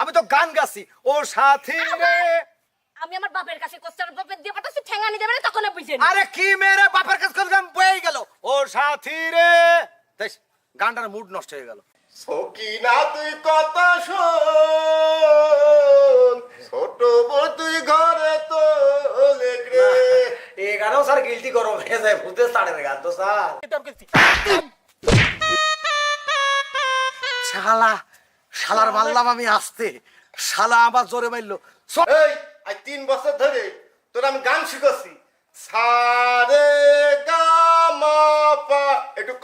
আমি তো গান গাছি। ও সাথী রে। আমি আমার বাপের কাছে কোশ্চেন বাপের দিয়ে পাঠাচ্ছি ঠেঙ্গানি দেবে না তখন বুঝেন আরে কি মেরে বাপের কাছে করলাম বয়ে গেল। ও সাথী রে। দেখ গানটার মুড নষ্ট হয়ে গেল। সকিনা তুই কত শোন? ছোট বউ তুই ঘরে তো রে। এই গানও স্যার গিলটি গরম হয়ে যায় ভূতের তাড়ের গান তো স্যার। শালা শালার মারলাম আমি আসতে। শালা আবার জোরে মারলো এই আজ তিন বছর ধরে তোর আমি গান শিখাচ্ছি সারে গা মা পা একটু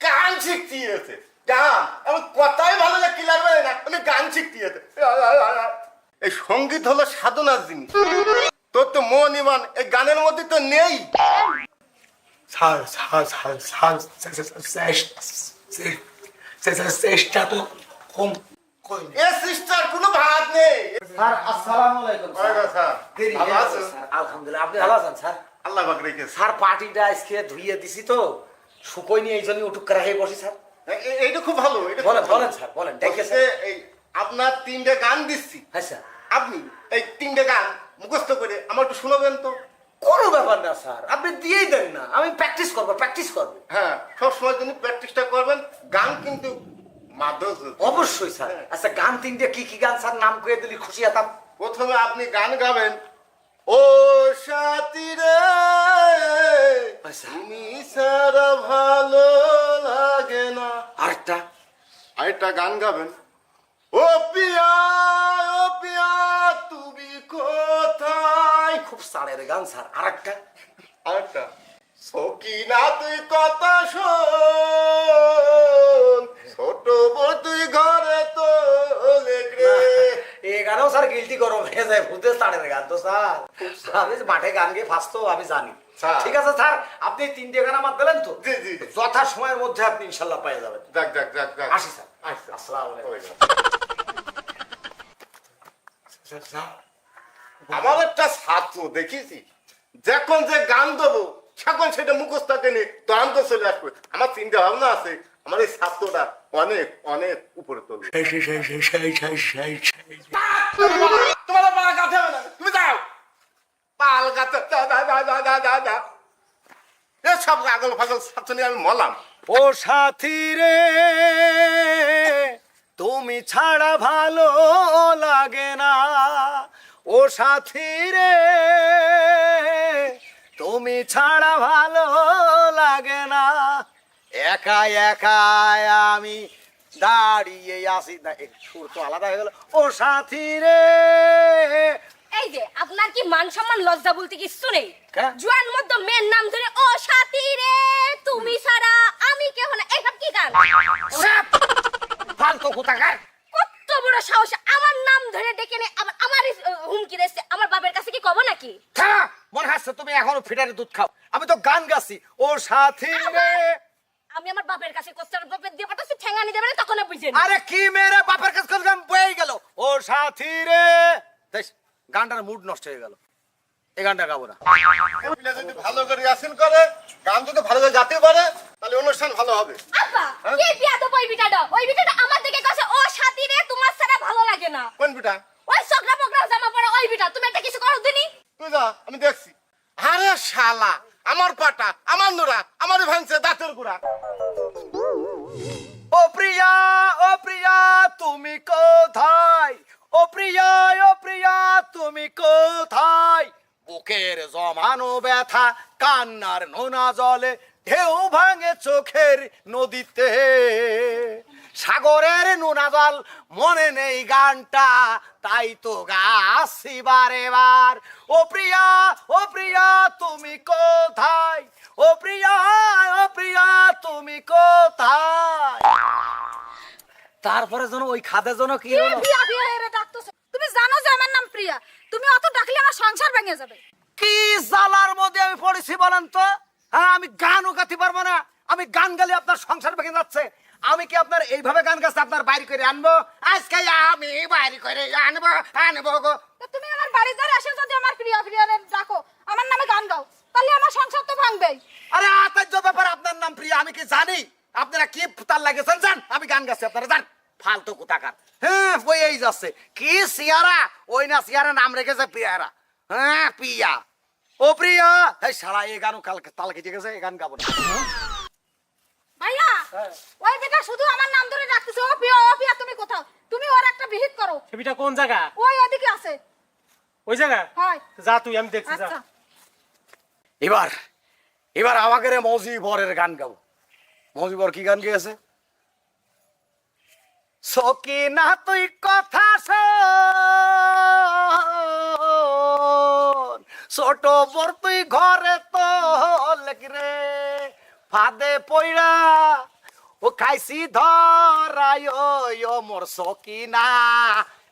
গান শিখতে হয়েছে গান। আমি কথাই ভালো ক্লিয়ার পারে না? আমি গান শিখতে হয়েছে এই সংগীত হলো সাধনার জিনিস। তোর তো মন ইমান এই গানের মধ্যে তো নেই। চেষ্টা তো কম এ সিস্টার কোনো ভাত নেই স্যার আসসালামু আলাইকুম ওয়ালাইকুম আসসালাম। দেরি ভালো হয়ে আছেন? গেছে, স্যার। আলহামদুলিল্লাহ আপনি ভালো আছেন স্যার আল্লাহ পাক স্যার পার্টিটা আজকে ধুইয়ে দিছি তো শুকোই নিয়ে এই জন্যই উঠুক করা হয়ে বসি স্যার এইটা খুব ভালো এটা বলেন বলেন স্যার বলেন বলছে, এই আপনার তিনটে গান দিচ্ছি হ্যাঁ স্যার আপনি এই তিনটে গান মুখস্থ করে আমার একটু শোনাবেন তো না স্যার। আপনি দিয়েই দেন না। আমি প্র্যাকটিস করব প্র্যাকটিস করব। হ্যাঁ সব সময় প্র্যাকটিসটা করবেন গান কিন্তু অবশ্যই স্যার। হ্যাঁ। আচ্ছা গান তিনটে কি কি গান স্যার? নাম করে দিলি খুশি হতাম। প্রথমে আপনি গান গাবেন। ও সাথী রে। তুমি সারা ভালো লাগে না। আরেকটা। আরেকটা গান গাবেন। ও পিয়া সারের গান স্যার আরেকটা। আরেকটা। সকিনা তুই কথা শোন? ছোট তুই ঘরে তো এই গানও স্যার গিলটি গরম হয়ে যায় ভূতের গান তো স্যার। আমি মাঠে গান গিয়ে আমি জানি। ঠিক আছে স্যার আপনি তিনটে গান আমার দিলেন তো? জি, জি, জি। যথা সময়ের মধ্যে আপনি ইনশাল্লাহ পেয়ে যাবেন। যাক যাক যাক যাক। আসি স্যার। আসসালামু আলাইকুম। আমার একটা ছাত্র দেখেছি যখন যে গান দেবো তখন সেটা মুখস্থ থাকে নি তখন তো চলে আসবে। আমার চিন্তা ভাবনা আছে আমার এই ছাত্রটা অনেক অনেক উপরে তুলবে। তোমার পাল গাতে হবে না তুমি যাও। পাল গাতে এসব আগল ফাগল ছাত্র নিয়ে আমি মলাম ও সাথী রে তুমি ছাড়া ভালো লাগে না। ও সাথী রে তুমি ছাড়া ভালো লাগে না। একা একা আমি দাঁড়িয়ে আসি এ, সুর তো আলাদা হয়ে গেল। ও সাথী রে। এই যে আপনার কি মান সম্মান লজ্জা বলতে কিচ্ছু নেই? জোয়ান মধ্যে মেয়ের নাম ধরে ও সাথী রে তুমি ছাড়া আমি কেহ না। এইসব কি গান! ফালতু কোথাকার? কত বড় সাহস আমার নাম ধরে ডেকে নে আবার আমার হুমকি দিচ্ছে আমার বাবার কাছে কি কব নাকি? থামা মনে হচ্ছে তুমি এখনও ফিটারে দুধ খাও। আমি তো গান গাছি। ও সাথী রে। আমি আমার বাপের কাছে কোশ্চেন বাপের দিয়ে পাঠাচ্ছি ঠেঙ্গানি দেবে না তখন বুঝেন আরে কি মেরে বাপের কাছে করলাম বয়ে গেল। ও সাথী রে। দেখ গানটার মুড নষ্ট হয়ে গেল। এই গানটা গাবো না। যদি ভালো করে আসেন করে গান যদি ভালো করে গাতে পারে তাহলে অনুষ্ঠান ভালো হবে। আব্বা কি বিয়া তো ওই বিটাটা? ওই বিটাটা আমার দিকে কাছে ও সাথী রে তোমার ছাড়া ভালো লাগে না। কোন বিটা? ওই সকরা জামা পরে ওই বিটা তুমি একটা কিছু করো দিনি। তুই যা আমি দেখছি। আরে শালা আমার পাটা আমার নোরা আমার ভাঙছে দাঁতের গুড়া। ও প্রিয়া ও প্রিয়া তুমি কোথায়? ও প্রিয়া ও প্রিয়া তুমি কোথায়? বুকের জমানো ব্যথা কান্নার নোনা জলে ঢেউ ভাঙে চোখের নদীতে। সাগরের নোনা জল মনে নেই গানটা তাই তো গাছি বারে বার। ও প্রিয়া ও প্রিয়া তুমি কোথায়? ও প্রিয়া ও প্রিয়া তুমি কোথায়? তারপরে যেন ওই খাদের জন্য কি হলো? বিয়া বিয়া এর ডাকতেছো? তুমি জানো যে আমার নাম প্রিয়া। তুমি অত ডাকলে আমার সংসার ভেঙে যাবে। কি জ্বালার মধ্যে আমি পড়েছি বলেন তো? হ্যাঁ আমি গানও গাতে পারব না। আমি গান গালে আপনার সংসার ভেঙে যাচ্ছে। আমি কি আপনার এইভাবে গান গাছে আপনার বাইরে করে আনব? আজকে আমি বাড়ি করে আনব আনব গো। তুমি আমার বাড়ি ধরে এসে যদি আমার প্রিয়া প্রিয়া ডাকো আমার নামে গান গাও তাহলে আমার সংসার তো ভাঙবেই। আরে আতার্য ব্যাপার আপনার নাম প্রিয়া আমি কি জানি? আপনারা কি তার লাগেছেন জান আমি গান গাচ্ছি আপনারা জান ফালতু কোথাকার। হ্যাঁ বইয়েই যাচ্ছে। কি সিয়ারা? ওই না সিয়ারা নাম রেখেছে প্রিয়ারা হ্যাঁ প্রিয়া ও প্রিয়া এই সারা এই গানও কালকে তাল কেটে গেছে এই গান গাবো না। ভাইয়া ওই বেটা শুধু আমার নাম ধরে ডাকতেছে। ও প্রিয়া ও প্রিয়া তুমি কোথাও? তুমি ওর একটা বিহিত করো। ছবিটা কোন জায়গা? ওই ওদিকে আছে। ওই জায়গা? হয়। যা তুই আমি দেখছি যা। আচ্ছা। এবার এবার আমাকে রে মৌজি বরের গান গাবো। মৌজি বর কি গান গেয়েছে? সকি না তুই কথা ছোট বর তুই ঘরে তো রে। ফাদে পইরা ও খাইছি ধরায় ও মোর সকিনা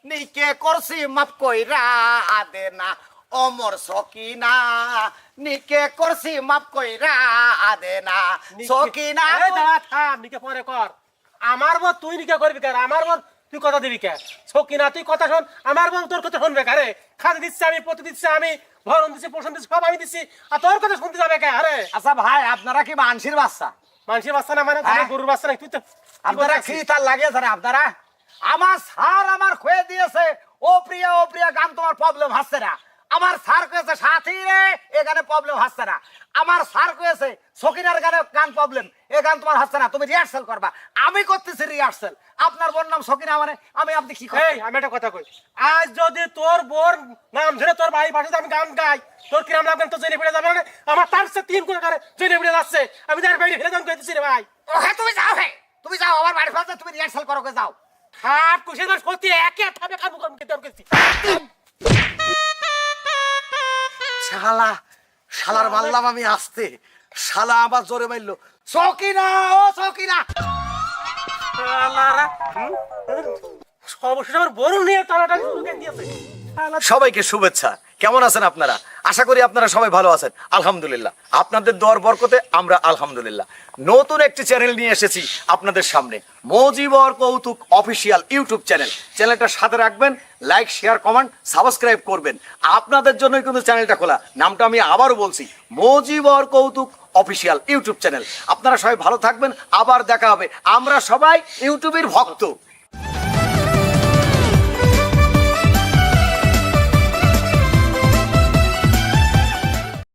নিকে করছি মাপ কইরা আদে না অমর সকিনা নিকে করছি মাপ কইরা আদে না সকিনা নিকে পরে কর। আমার বল তুই নিকে করবি কার আমার বল তুই কথা দিবি কে সকিনা তুই কথা শোন। আমার বল তোর কথা শুনবে কারে খাতে দিচ্ছে আমি পতি দিচ্ছে আমি। ভরণ দিছি পোষণ দিছি সব আমি দিছি। আর তোর কথা শুনতে যাবে কে? আরে। আচ্ছা ভাই আপনারা কি মানসির বাচ্চা? মানসির বাচ্চা না মানে হ্যাঁ? গরুর বাচ্চা নাই। তুই তো আপনারা কি তার লাগিয়েছেন আপনারা? আমার সার আমার খুঁয়ে দিয়েছে ও প্রিয়া ও প্রিয়া গান তোমার প্রবলেম হাসছে না। আমার স্যার কয়েছে সাথী রে এ গানে প্রবলেম হচ্ছে না। আমার স্যার কয়েছে সকিনার গানে গান প্রবলেম এ গান তোমার হচ্ছে না তুমি রিহার্সাল করবা। আমি করতেছি রিহার্সাল আপনার বোন নাম সকিনা মানে আমি আপনি কি এই আমি একটা কথা কই। আজ যদি তোর বোর নাম ধরে তোর বাড়ি পাশে আমি গান গাই। তোর কিরাম লাগবেন তো জেনে ফিরে যাবে না? আমার তার সে তিন করে করে জেনে ফিরে যাচ্ছে। আমি তার বাড়ি ফিরে গান গাইতেছি রে ভাই। ওহে তুমি যাও হে তুমি যাও আমার বাড়ি ফালতে তুমি রিহার্সাল করো গে যাও। হাত কুশে সত্যি একে থামে কাম করছি শালা শালার মারলাম আমি আসতে। শালা আবার জোরে মারলো সকিনা ও চকিনা? অবশ্যই আমার বরুণ নিয়ে টানাটা দিয়েছে। সবাইকে শুভেচ্ছা। কেমন আছেন আপনারা? আশা করি আপনারা সবাই ভালো আছেন। আলহামদুলিল্লাহ। আপনাদের দর বরকতে আমরা আলহামদুলিল্লাহ। নতুন একটি চ্যানেল নিয়ে এসেছি আপনাদের সামনে। মজিবর কৌতুক অফিসিয়াল ইউটিউব চ্যানেল চ্যানেলটা সাথে রাখবেন লাইক শেয়ার কমেন্ট সাবস্ক্রাইব করবেন। আপনাদের জন্যই কিন্তু চ্যানেলটা খোলা। নামটা আমি আবারও বলছি, মজিবর কৌতুক অফিসিয়াল ইউটিউব চ্যানেল আপনারা সবাই ভালো থাকবেন। আবার দেখা হবে। আমরা সবাই ইউটিউবের ভক্ত।